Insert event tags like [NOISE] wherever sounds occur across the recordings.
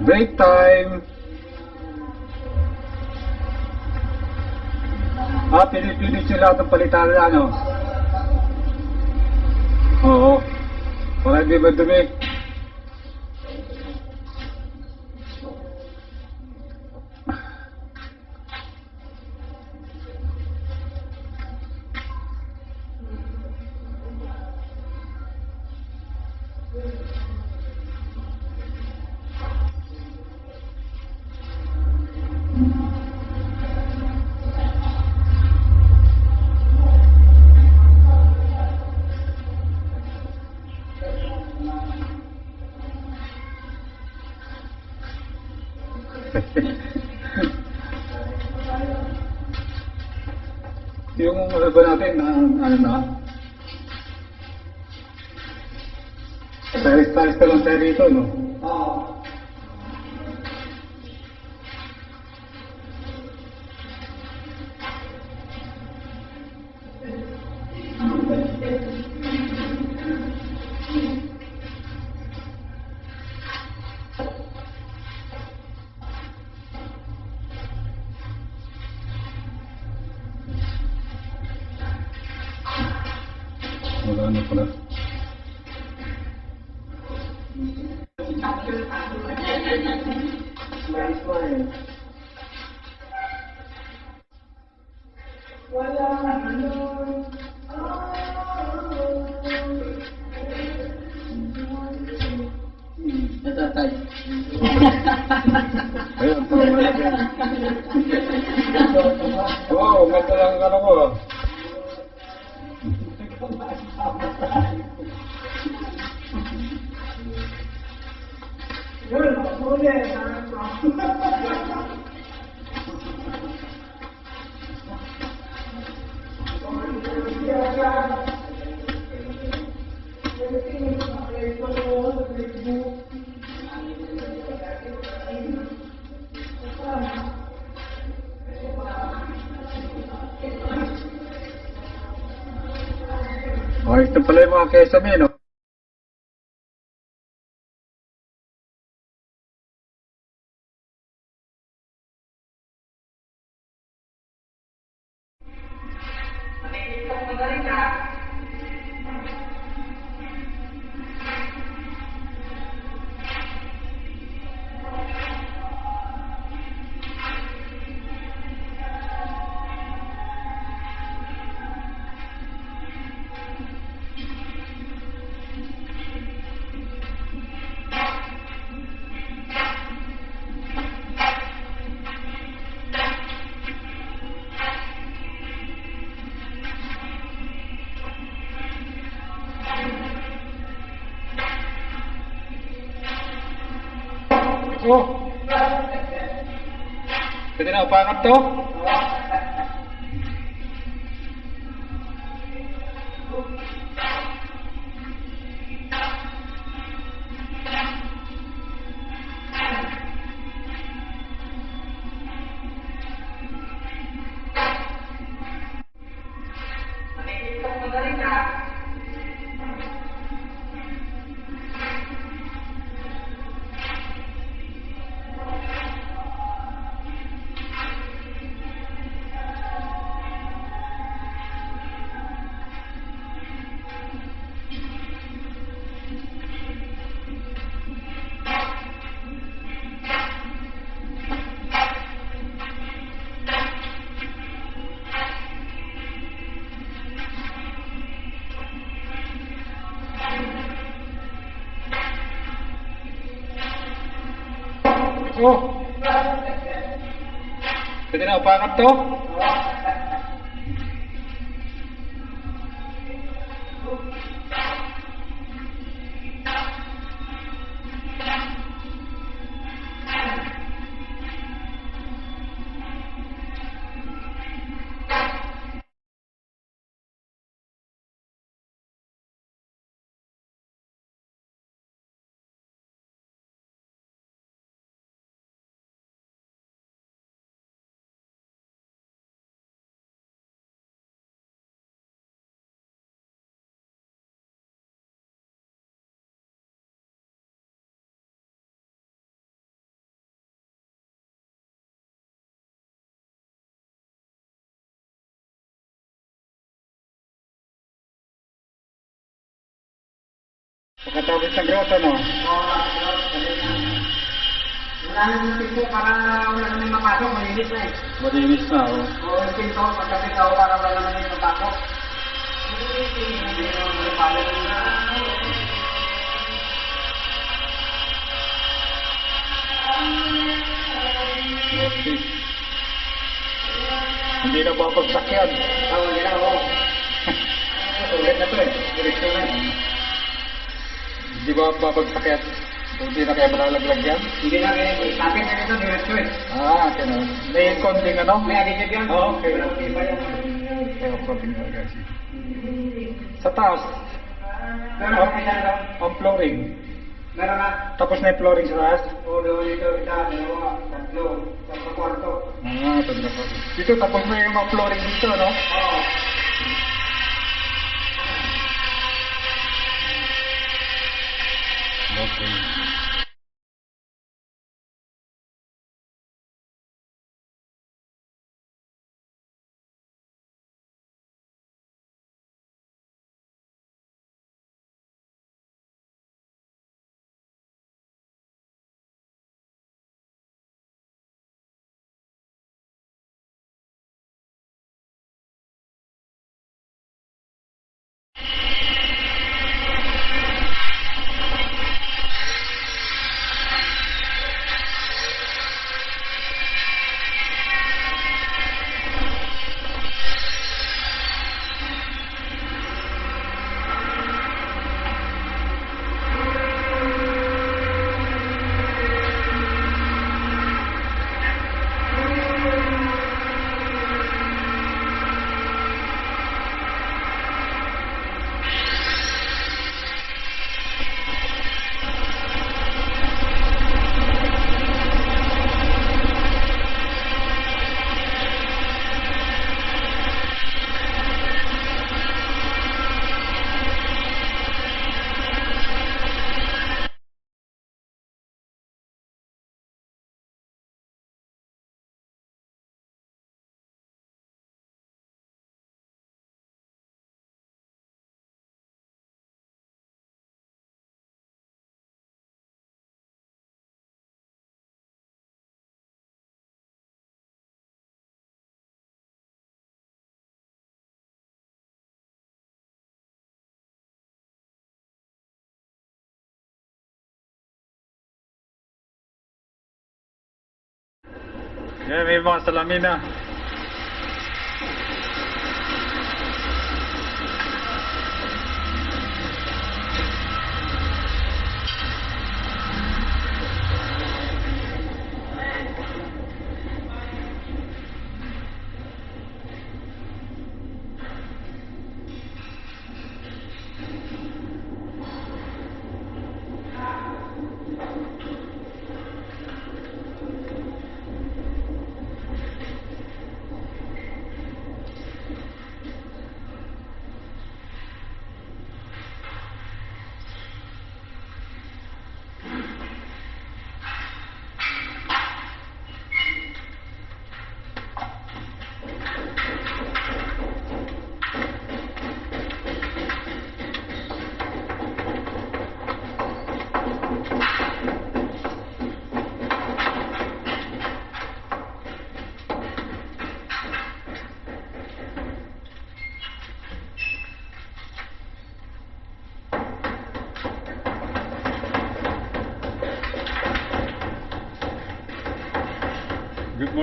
Break time. Ah, pinipilit yung lahat ng palitan na ano? Oo. Para hindi madumi. Ano ba natin, na, ano na? Taris-taris ka lang tayo rito, no? Wala Ayun, yan. Wow, ganda lang ang ano ko. Pala yung mga kesame, no? Oh! Pwede na upakan to? Oh! Pagkatapos ng grotto, no? Wala na yung pinto para wala na may mapasok, malinis na eh. Malinis na, oh. O yung pinto, pagkapit ako para wala na may mapasok. Okay. Hindi na babagsak yan. Oo, hindi na ako. [LAUGHS] Ulit na to eh. Diretso na eh. Hindi ba babagsak yan? Hindi na kaya malalaglag yan? Hindi na ganyan. Tapit na ito, diretso eh. Ah, ganun. May konting ano? May additive yan. Oo, okay. Yan. Kaya konting talaga siya. Sa taas, kung isa na ang flooring. meron na. Tapos na yung flooring sa taas? O doon ito, isa, dalawa, tatlo, sa kwarto. Ah, na po. Dito, tapos na yung mga flooring dito, no? Oo. Yeah, may mga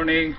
Germany,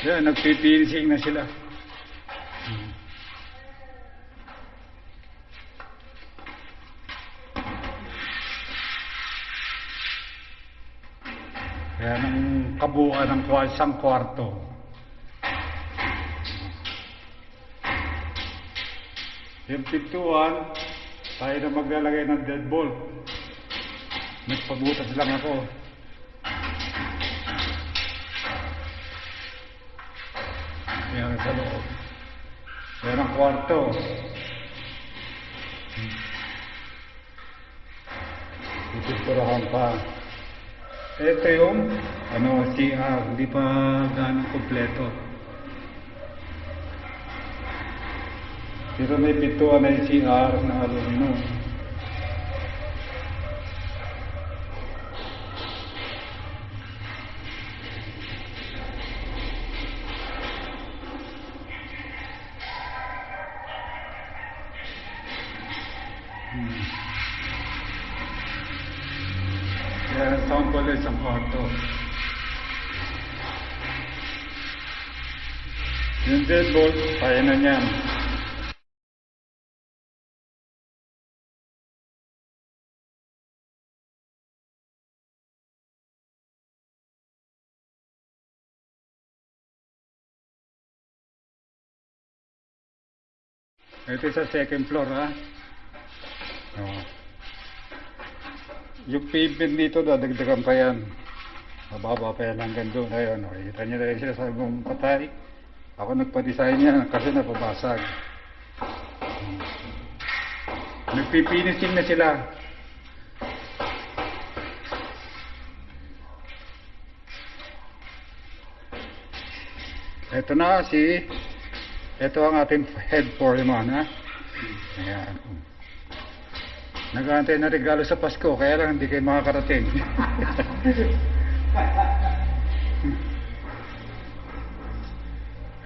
Yan, nagpipinsing na sila. Yan ang kabuuan ng isang kwarto. Yung pintuan, tayo na maglalagay ng deadbolt. Nagpabutas lang ako. Yan sa loob. Yan ang kwarto. Pa. Ito yung ano, CR, hindi pa ganong kompleto. Pero may pintuan na yung CR na aluminum. Hmm. Kaya pala isang kwarto. Yung deadbolt, kaya na niyan. Ito sa second floor ha. Oh. Yung pavement dito, dadagdagan pa yan. Mababa pa yan hanggang doon. Ayun, oh. Kita nyo na yung sinasabi mong patay. Ako nagpa-design yan kasi napabasag. Hmm. Nagpipinising na sila. Ito na si ito ang ating head foreman ha. Ayan. Nag-aantay na regalo sa Pasko, kaya lang hindi kayo makakarating.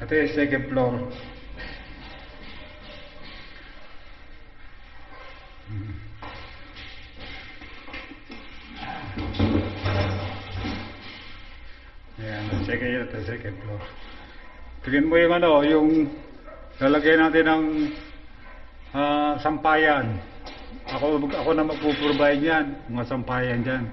Ito yung second floor. Ayan, second yun ito, second floor. Tingnan mo yung ano, yung lalagay natin ng ah, sampayan. Ako, ako na magpuprovide yan, mga sampayan dyan.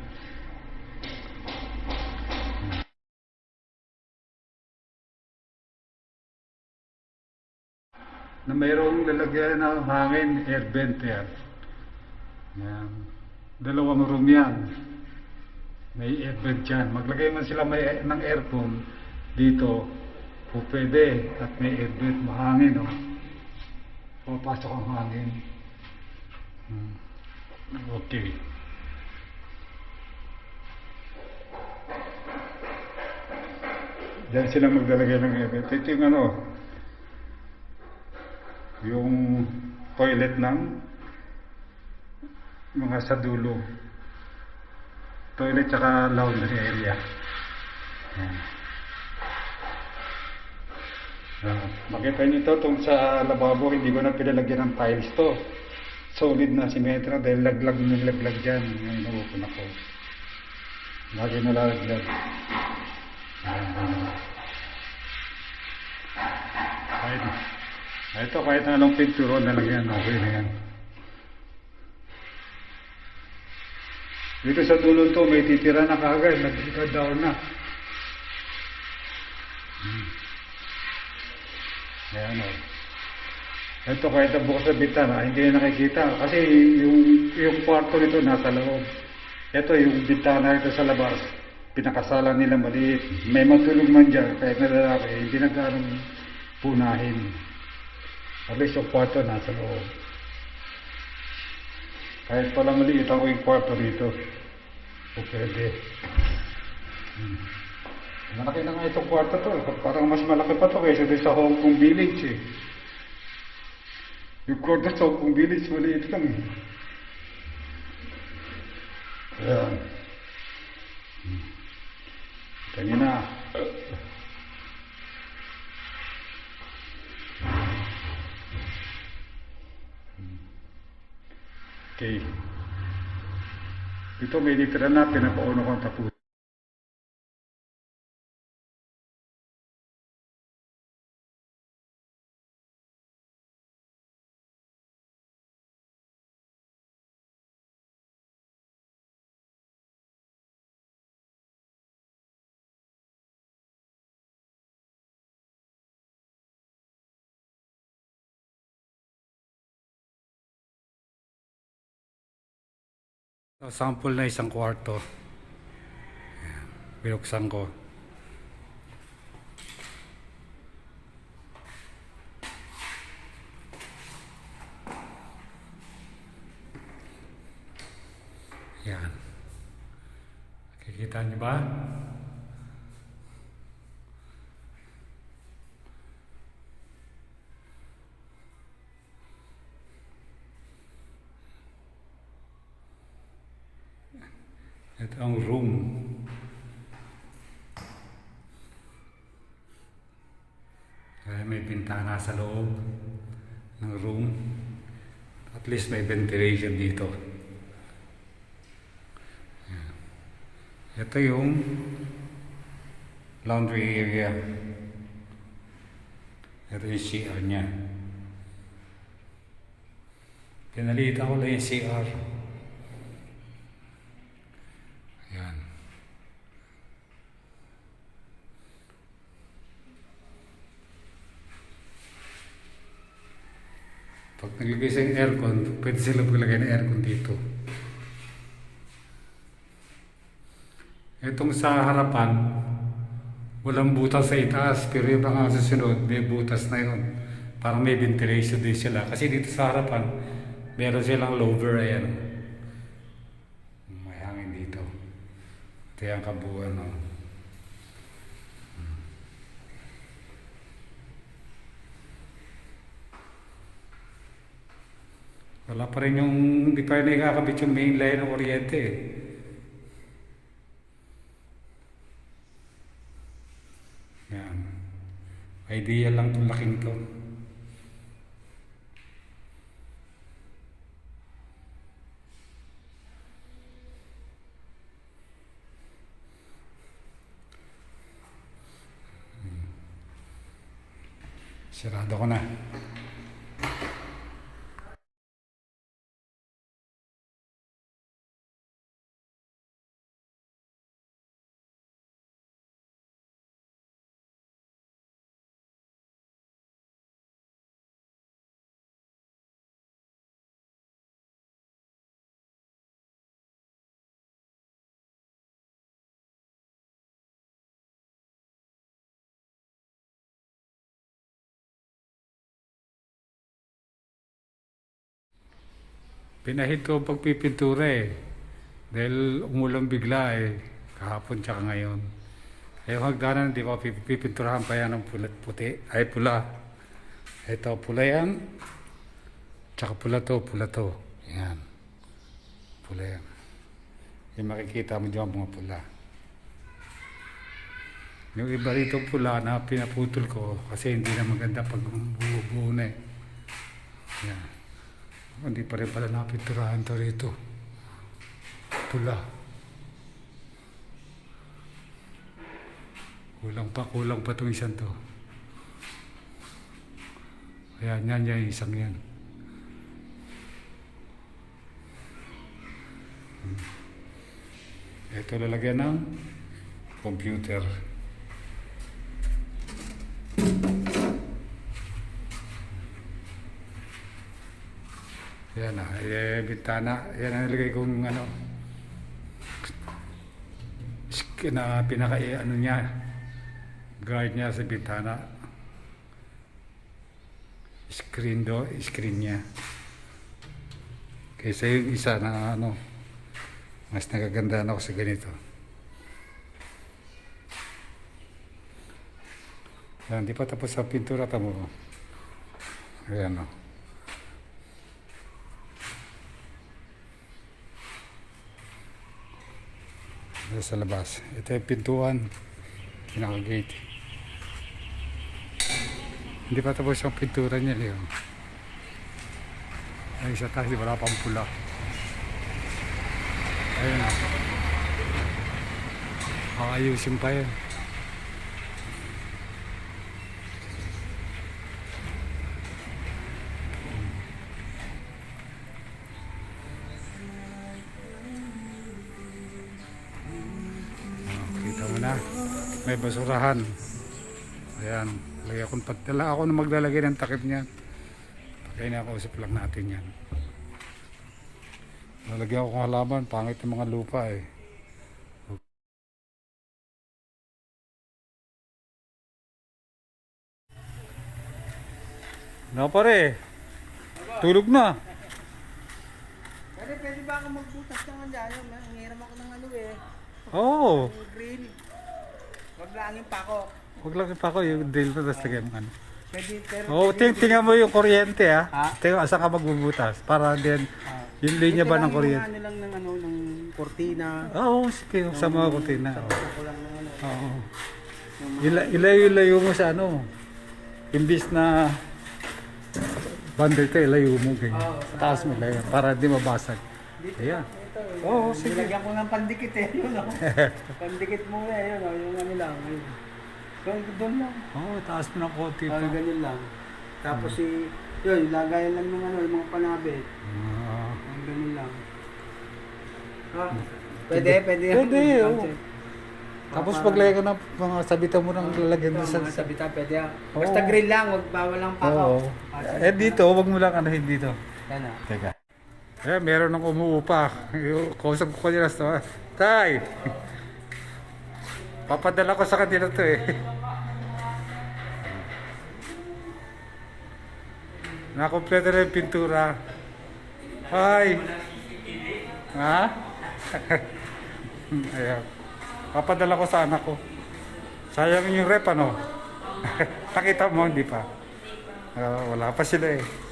Na mayroong lalagyan ng hangin, air venter. Yan. Dalawang room yan. May air vent dyan. Maglagay man sila may, ng aircon dito, o pwede. At may air vent, mahangin, no? Papasok ang hangin. Hmm. Okay. Diyan sila maglalagay ng event. Ito yung ano, yung toilet ng mga sa dulo. Toilet tsaka laundry area. Yan. Ah, makita niyo to tong sa lababo, hindi ko na pinalagyan ng tiles to. Solid na simetro dahil laglag ng laglag dyan. Ngayon nakukuna ko. Lagi na lalaglag. Ah. Kahit, ito kahit anong pinturo na lagyan, okay na yan. Dito sa dulo to, may titira na kagad, nag-down na. Hmm. Ayan o. Ito kahit ang bukas sa bintana, hindi na nakikita. Kasi yung, yung kwarto nito nasa loob. Ito yung bintana ito sa labas. Pinakasalan nila maliit. May matulog man dyan, kahit na lalaki, hindi na ganong punahin. At least yung kwarto nasa loob. Kahit pala maliit ako yung kwarto rito. O pwede. Hmm. Malaki na nga itong kwarto to. Parang mas malaki pa to kaysa sa Hong Kong Village eh. Kwarto sa Kong Village, maliit lang. Ayan. Kanina. Okay. Ito may litera na pinapauno kong tapos. Sample na isang kwarto. Ayan. Binuksan ko. Yan. Kikita niyo ba? Ito ang room. Kaya may bintana sa loob ng room. At least may ventilation dito. Ito yung laundry area. Ito yung CR niya. Pinalitan ko lang yung CR. Naglagay sa yung aircon, pwede sila maglagay ng aircon dito. Itong sa harapan, walang butas sa itaas, pero yung mga susunod, may butas na yun. Parang may ventilation din sila. Kasi dito sa harapan, meron silang lower, ayan. May hangin dito. Ito yung kabuuan, no? Wala pa rin yung, hindi pa rin nakakabit yung main line ng kuryente eh. Yan. Idea lang itong laking to. Sirado ko na. Pinahid ko pagpipintura eh. Dahil umulang bigla eh. Kahapon tsaka ngayon. Eh hagdanan, di ba pipinturahan pa yan ng pula, puti. Ay pula. Ito, pula yan. Tsaka pula to, pula to. Yan. Pula yan. Yung makikita mo dyan mga pula. Yung iba rito pula na pinaputol ko kasi hindi na maganda pag buo-buo na eh. Yan. Hindi pa rin pala napinturahan to rito. Pula. Kulang pa, kulang pa itong isang to. Kaya yan, yan, isang yan. Hmm. Ito lalagyan ng computer. Yan na, eh, bintana. Yan ang nilagay kong ano, na pinaka eh, ano niya, guard niya sa bintana. Screen do, screen niya. Kaysa yung isa na ano, mas nagagandaan ako sa ganito. Yan, di pa tapos sa pintura tamo. Ayan o. Ito sa labas. Ito yung pintuan. Pinaka-gate. Hindi pa tapos ang pintura niya. Yun. Ay, sa taas, wala pang pula. Ayun na. Aayusin pa yan. Basurahan. Ayan. Lagay akong patala ako na maglalagay ng takip niyan. Kaya nakausap lang natin yan. Lalagyan ko ng halaman, pangit yung mga lupa eh. Na pare, tulog na. Pwede, pwede ba ako magbutas ng dyan? Ang hiram ako ng ano eh. Oo. Yung grill. Wag lang yung pako. Huwag lang pa ako yung drill pa tapos lagyan mo ano. Pwede, pero... Oo, ting tingnan mo yung kuryente ah. Ha? Tingnan saan ka magbubutas para din Ah. yung linya ba ng Ito kuryente. Yung ano lang ng ano, ng kortina. Oo, sige, sa mga kutina. Oo. Ako lang ng ano. Oo. yung mga- Ila, ilayo-ilayo mo sa ano. Imbis na bundle ka, ilayo mo ganyan. Oo, Taas mo ilayo para di mabasag. Ayan. Oo, sige. Nilagyan ko ng pandikit eh. Yun, oh. [LAUGHS] pandikit muna eh. Yun, oh. yung ano lang. Yun. Yung doon lang. Oo, taas mo ng konti pa. Oh, ganyan lang. Tapos si, yun, lagayan lang ng ano, yung mga panabit. Ah. Yung ganyan lang. Ah, pwede, pwede. Pwede, Yung oo. concept. Tapos Ah, paglagay ko ng mga sabitan mo ng lalagyan mo sa... mga sabita, pwede ah. Basta grill lang, wag bawal lang pako. Oo. Ah, Eh dito, wag mo lang anahin dito. Yan ah. Teka. Eh, meron ng umuupa. Kausap ko kanina sa Tay! Papadala ko sa kanila to eh. Nakompleto na yung pintura. Hi! Ha? [LAUGHS] Ayan. Papadala ko sa anak ko. Sayang yung rep ano. [LAUGHS] Nakita mo, hindi pa. Ah, wala pa sila eh.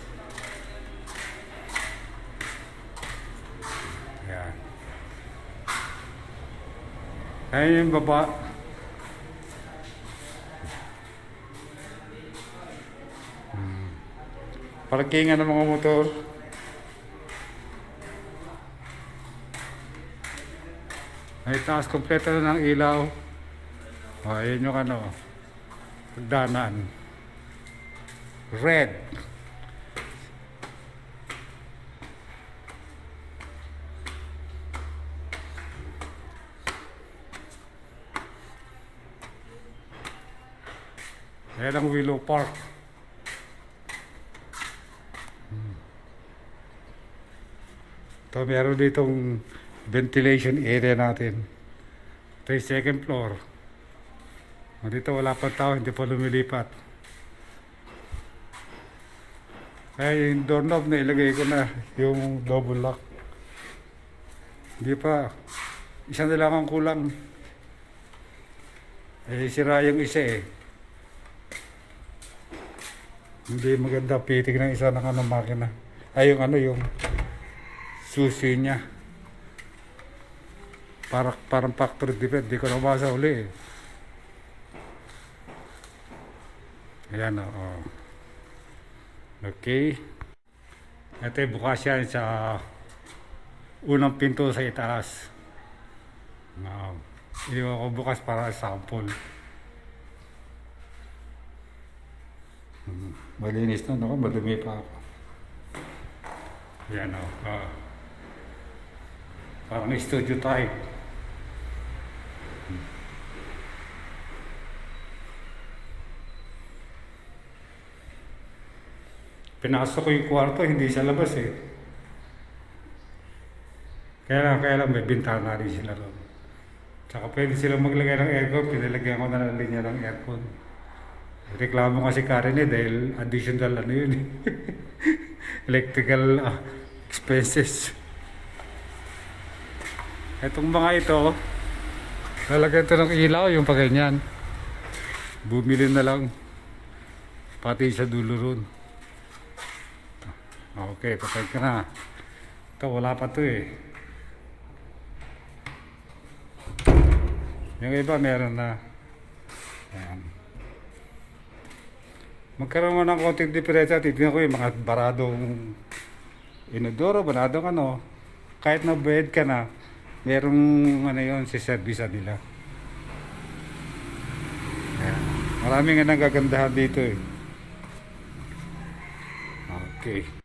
Ayan yung baba. Hmm. Parkingan ng mga motor. Ay taas kompleto na ng ilaw. O, ayun yung ano. Pagdanan. Red. Ayan ang Willow Park. Hmm. Ito meron ditong ventilation area natin. Ito yung second floor. Dito wala pa tao, hindi pa lumilipat. Kaya yung doorknob na ilagay ko na yung double lock. Hindi pa. Isa na lang ang kulang. Eh, sira yung isa eh. Hindi maganda pitik ng isa ng ano makina. Ay yung ano yung susi niya. Para, parang factory defect. Di ko nabasa uli eh. Ayan o. Oh. Okay. Ito bukas yan sa unang pinto sa itaas. Wow. Iniwan ko bukas para sample. Hmm. Malinis na, no? Madumi pa ako. Yan o. ah. parang studio. Hmm. Pinasok ko yung kwarto, hindi sa labas eh. Kaya lang, kaya lang may bintana rin sila ron. Tsaka pwede silang maglagay ng aircon, pinalagyan ko na ng linya ng aircon. Reklamo kasi Karen eh dahil additional ano yun eh. [LAUGHS] Electrical ah, expenses. Itong mga ito, lalagyan ito ng ilaw, yung pa ganyan. Bumili na lang. Pati sa dulo ron. Okay, patay ka na. Ito, wala pa to eh. Yung iba meron na. Ayan. Magkaroon mo ng konting diferensya. Titignan ko yung mga baradong inodoro, baradong ano. Kahit na bed ka na, merong ano yun, si service nila. Ayan. Maraming nga nagagandahan dito eh. Okay.